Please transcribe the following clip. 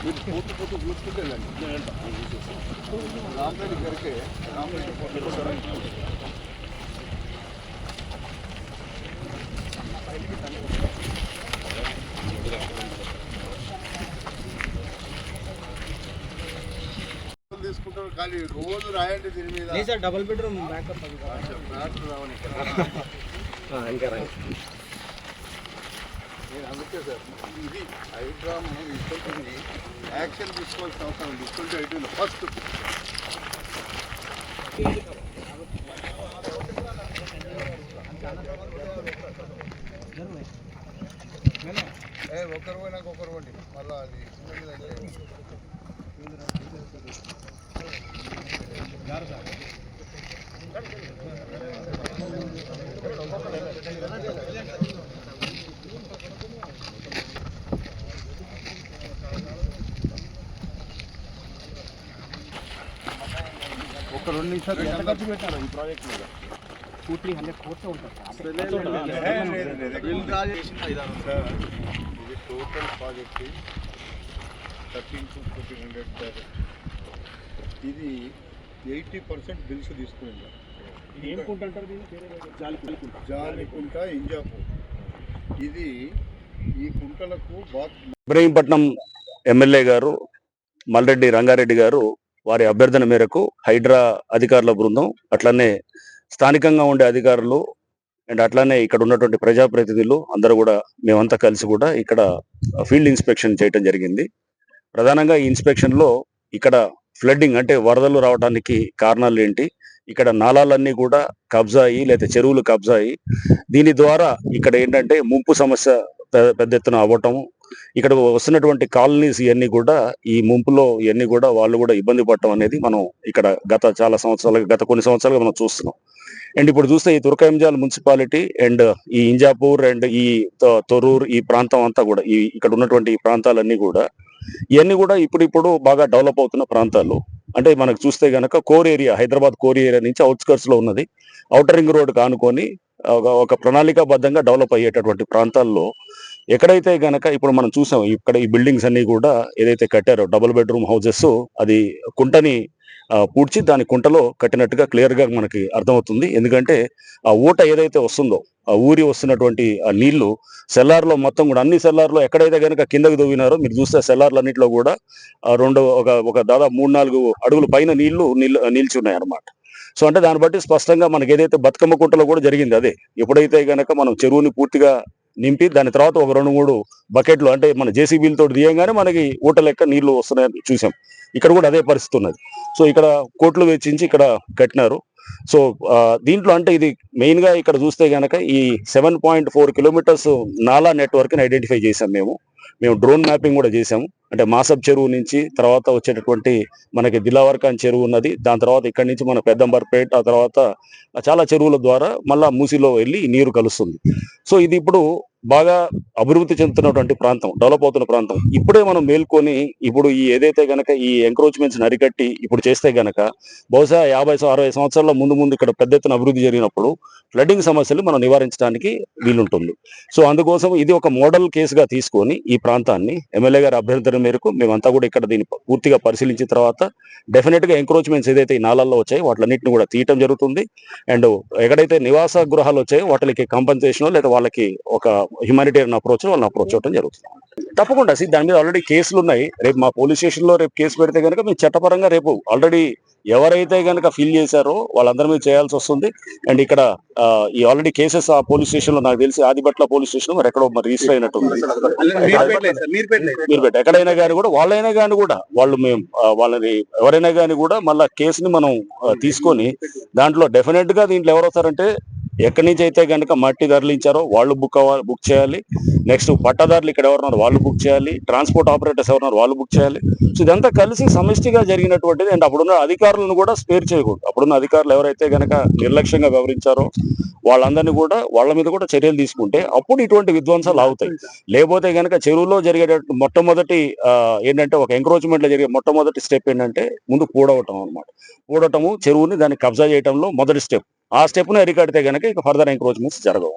మీరు పోతూ పోతూ చూసుకుంటే రామరెడ్డి గారికి రామరెడ్డి తీసుకుంటారు కానీ రోజు రాయండి దీని మీద డబుల్ బెడ్రూమ్ బ్యాకప్. ఇంకా రండి నేను అందుకే సార్ ఇది హైడ్రా మనం ఇస్తుంది యాక్షన్ తీసుకోవాల్సిన అవసరం ఉంది ఇస్తుంటే అయిపోయింది. ఫస్ట్. ఒకరు పోయినాక ఒకరు పోండి మళ్ళీ అది. ఇబ్బంది సార్ ఒక రెండు నిమిషాలు ఎంత ఖర్చు పెట్టారు ఈ ప్రాజెక్ట్ మీద? టూ త్రీ హండ్రెడ్ కోర్స్ ఇది total project thirteen to fourteen hundred sir ఇది eighty percent bills Jalikunta Injapur. ఇది ఈ కుంటలకు బాత్ ఇబ్రహీంపట్నం ఎమ్మెల్యే గారు మల్రెడ్డి రంగారెడ్డి గారు వారి అభ్యర్థన మేరకు హైడ్రా అధికారుల బృందం అట్లనే స్థానికంగా ఉండే అధికారులు అండ్ అట్లానే ఇక్కడ ఉన్నటువంటి ప్రజాప్రతినిధులు అందరూ కూడా మేమంతా కలిసి కూడా ఇక్కడ ఫీల్డ్ ఇన్స్పెక్షన్ చేయటం జరిగింది. ప్రధానంగా ఈ ఇన్స్పెక్షన్లో ఇక్కడ ఫ్లడ్డింగ్ అంటే వరదలు రావడానికి కారణాలు ఏంటి? ఇక్కడ నాలాలన్నీ కూడా కబ్జా అయ్యి లేదా చెరువులు కబ్జా అయ్యి దీని ద్వారా ఇక్కడ ఏంటంటే ముంపు సమస్య పెద్ద ఎత్తున అవ్వటం ఇక్కడ వస్తున్నటువంటి కాలనీస్ ఇవన్నీ కూడా ఈ ముంపులో ఇవన్నీ కూడా వాళ్ళు కూడా ఇబ్బంది పడటం అనేది మనం ఇక్కడ గత చాలా సంవత్సరాలుగా గత కొన్ని సంవత్సరాలుగా మనం చూస్తున్నాం. అండ్ ఇప్పుడు చూస్తే ఈ తుర్కయంజాల్ మున్సిపాలిటీ అండ్ ఈ ఇంజాపూర్ అండ్ ఈ తొరూర్ ఈ ప్రాంతం అంతా కూడా ఈ ఇక్కడ ఉన్నటువంటి ఈ ప్రాంతాలన్నీ కూడా ఇవన్నీ కూడా ఇప్పుడిప్పుడు బాగా డెవలప్ అవుతున్న ప్రాంతాలు. అంటే మనకు చూస్తే గనక core area Hyderabad core area నుంచి అవుట్స్కర్ట్స్లో ఉన్నది. ఔటర్ రింగ్ రోడ్ కానుకొని ఒక- ఒక ప్రణాళికాబద్ధంగా డెవలప్ అయ్యేటటువంటి ప్రాంతాల్లో ఎక్కడైతే గనక ఇప్పుడు మనం చూసాం ఇక్కడ ఈ బిల్డింగ్స్ అన్ని కూడా ఏదైతే కట్టారో డబుల్ బెడ్రూమ్ హౌసెస్ అది కుంటని పూడ్చి దాని కుంటలో కట్టినట్టుగా క్లియర్గా మనకి అర్థమవుతుంది. ఎందుకంటే ఆ ఊట ఏదైతే వస్తుందో ఆ ఊరి వస్తున్నటువంటి ఆ నీళ్ళు సెల్లార్లో మొత్తం కూడా అన్ని సెల్లార్లో ఎక్కడైతే గనక కిందకి దొవ్వినారో మీరు చూస్తే సెల్లార్లన్నింటిలో కూడా రెండు ఒక ఒక దాదాపు మూడు నాలుగు అడుగుల పైన నీళ్ళు నీళ్ళు నిలిచి ఉన్నాయి అన్నమాట సో అంటే దాన్ని బట్టి స్పష్టంగా మనకి ఏదైతే బతుకమ్మ కుంటలో కూడా జరిగింది అదే. ఎప్పుడైతే గనక మనం చెరువుని పూర్తిగా నింపి దాని తర్వాత ఒక రెండు మూడు బకెట్లు అంటే మన జేసీబీలతో తీయంగానే మనకి ఊట లెక్క నీళ్ళు వస్తున్నాయని చూసాం. ఇక్కడ కూడా అదే పరిస్థితి ఉన్నది. సో ఇక్కడ కోట్లు వెచ్చించి ఇక్కడ కట్టినారు. సో దీంట్లో అంటే ఇది మెయిన్గా ఇక్కడ చూస్తే గనక ఈ సెవెన్ పాయింట్ ఫోర్ కిలోమీటర్స్ నాలా నెట్వర్క్ని ఐడెంటిఫై చేసాం మేము. మేము డ్రోన్ మ్యాపింగ్ కూడా చేసాము అంటే మాసబ్ చెరువు నుంచి తర్వాత వచ్చేటటువంటి మనకి దిలావర్కాన్ చెరువు ఉన్నది. దాని తర్వాత ఇక్కడి నుంచి మన పెద్దంబర్పేట ఆ తర్వాత చాలా చెరువుల ద్వారా మళ్ళా మూసిలో వెళ్ళి నీరు కలుస్తుంది. సో ఇది ఇప్పుడు బాగా అభివృద్ధి చెందుతున్నటువంటి ప్రాంతం డెవలప్ అవుతున్న ప్రాంతం. ఇప్పుడే మనం మేల్కొని ఇప్పుడు ఈ ఏదైతే గనక ఈ ఎంక్రోచ్మెంట్స్ అరికట్టి ఇప్పుడు చేస్తే గనక బహుశా యాభై అరవై సంవత్సరాల ముందు ముందు ఇక్కడ పెద్ద ఎత్తున అభివృద్ధి జరిగినప్పుడు ఫ్లడ్డింగ్ సమస్యలు మనం నివారించడానికి వీలుంటుంది. సో అందుకోసం ఇది ఒక మోడల్ కేసుగా తీసుకొని ఈ ప్రాంతాన్ని ఎమ్మెల్యే గారి అభ్యర్థన మేరకు మేమంతా కూడా ఇక్కడ దీన్ని పూర్తిగా పరిశీలించిన తర్వాత డెఫినెట్గా ఎంక్రోచ్మెంట్స్ ఏదైతే ఈ నాళాల్లో వచ్చాయి వాటిలన్నింటిని కూడా తీయటం జరుగుతుంది. అండ్ ఎక్కడైతే నివాస గృహాలు వచ్చాయో వాటికి కంపెన్సేషన్ లేదా వాళ్ళకి ఒక హ్యుమానిటేరియన్ అప్రోచ్ వాళ్ళని అప్రోచ్ అవడం జరుగుతుంది. తప్పకుండా దాని మీద ఆల్రెడీ కేసులు ఉన్నాయి. రేపు మా పోలీస్ స్టేషన్లో రేపు కేసు పెడితే కనుక మేము చట్టపరంగా రేపు ఆల్రెడీ ఎవరైతే గనక ఫిల్ చేశారో వాళ్ళందరి మీద చేయాల్సి వస్తుంది. అండ్ ఇక్కడ ఈ ఆల్రెడీ కేసెస్ ఆ పోలీస్ స్టేషన్లో నాకు తెలిసి ఆదిపట్ల పోలీస్ స్టేషన్ మరి ఎక్కడో మరి రిజిస్టర్ అయినట్టుంది మీరు పెట్ట ఎక్కడైనా కానీ కూడా వాళ్ళైనా కానీ కూడా వాళ్ళు మేము వాళ్ళని ఎవరైనా కానీ కూడా మళ్ళా కేసుని మనం తీసుకొని దాంట్లో డెఫినెట్గా దీంట్లో ఎవరు వస్తారంటే ఎక్కడి నుంచి అయితే కనుక మట్టి ధరలించారో వాళ్ళు బుక్ అవ్వాలి బుక్ చేయాలి. నెక్స్ట్ పట్టదారులు ఇక్కడ ఎవరున్నారు వాళ్ళు బుక్ చేయాలి. ట్రాన్స్పోర్ట్ ఆపరేటర్స్ ఎవరున్నారు వాళ్ళు బుక్ చేయాలి. సో ఇదంతా కలిసి సమిష్టిగా జరిగినటువంటిది. అండ్ అప్పుడున్న అధికారులను కూడా స్పేర్ చేయకూడదు. అప్పుడున్న అధికారులు ఎవరైతే గనక నిర్లక్ష్యంగా వ్యవహరించారో వాళ్ళందరినీ కూడా వాళ్ళ మీద కూడా చర్యలు తీసుకుంటే అప్పుడు ఇటువంటి విధ్వంసాలు అవుతాయి లేకపోతే గనక చెరువులో జరిగే మొట్టమొదటి ఏంటంటే ఒక ఎంక్రోచ్మెంట్లో జరిగే మొట్టమొదటి స్టెప్ ఏంటంటే ముందు కూడవటం అనమాట కూడటము చెరువుని దాన్ని కబ్జా చేయటంలో మొదటి స్టెప్ ఆ స్టెప్ను అరికడితే గనక ఇక ఫర్దర్ ఎంక్రోచ్మెంట్స్ జరగవు.